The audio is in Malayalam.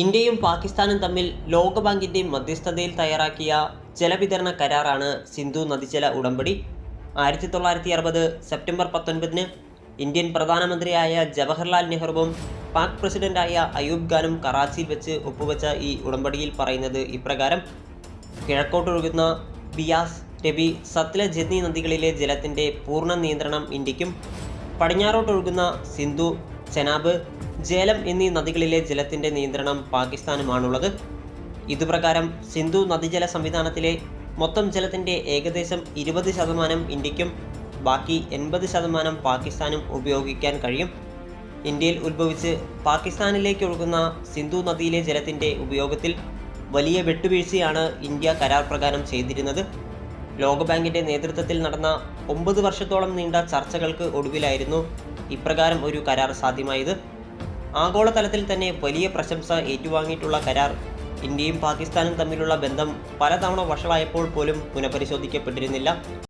ഇന്ത്യയും പാകിസ്ഥാനും തമ്മിൽ ലോകബാങ്കിന്റെ മധ്യസ്ഥതയിൽ തയ്യാറാക്കിയ ജലവിതരണ കരാറാണ് സിന്ധു നദീജല ഉടമ്പടി. ആയിരത്തി തൊള്ളായിരത്തി അറുപത് സെപ്റ്റംബർ പത്തൊൻപതിന് ഇന്ത്യൻ പ്രധാനമന്ത്രിയായ ജവഹർലാൽ നെഹ്റുവും പാക് പ്രസിഡന്റായ അയൂബ് ഖാനും കറാച്ചിയിൽ വെച്ച് ഒപ്പുവെച്ച ഈ ഉടമ്പടിയിൽ പറയുന്നത് ഇപ്രകാരം. കിഴക്കോട്ടൊഴുകുന്ന ബിയാസ് രബി സത്ലജ് എന്നീ നദികളിലെ ജലത്തിന്റെ പൂർണ നിയന്ത്രണം ഇന്ത്യക്കും. പടിഞ്ഞാറോട്ടൊഴുകുന്ന സിന്ധു ചെനാബ് ജേലം എന്നീ നദികളിലെ ജലത്തിന്റെ നിയന്ത്രണം പാകിസ്ഥാനുമാണുള്ളത്. ഇതുപ്രകാരം സിന്ധു നദീജല സംവിധാനത്തിലെ മൊത്തം ജലത്തിന്റെ ഏകദേശം ഇരുപത് ശതമാനം ഇന്ത്യക്കും ബാക്കി എൺപത് ശതമാനം പാകിസ്ഥാനും ഉപയോഗിക്കാൻ കഴിയും. ഇന്ത്യയിൽ ഉത്ഭവിച്ച് പാകിസ്ഥാനിലേക്ക് ഒഴുകുന്ന സിന്ധു നദിയിലെ ജലത്തിന്റെ ഉപയോഗത്തിൽ വലിയ വെട്ടുവീഴ്ചയാണ് ഇന്ത്യ കരാർ പ്രകാരം ചെയ്തിരുന്നത്. ലോകബാങ്കിന്റെ നേതൃത്വത്തിൽ നടന്ന ഒമ്പത് വർഷത്തോളം നീണ്ട ചർച്ചകൾക്ക് ഒടുവിലായിരുന്നു ഇപ്രകാരം ഒരു കരാർ സാധ്യമായത്. ആഗോളതലത്തിൽ തന്നെ വലിയ പ്രശംസ ഏറ്റുവാങ്ങിയിട്ടുള്ള കരാർ. ഇന്ത്യയും പാകിസ്ഥാനും തമ്മിലുള്ള ബന്ധം പലതവണ വഷളായപ്പോൾ പോലും പുനഃപരിശോധിക്കപ്പെട്ടിരുന്നില്ല.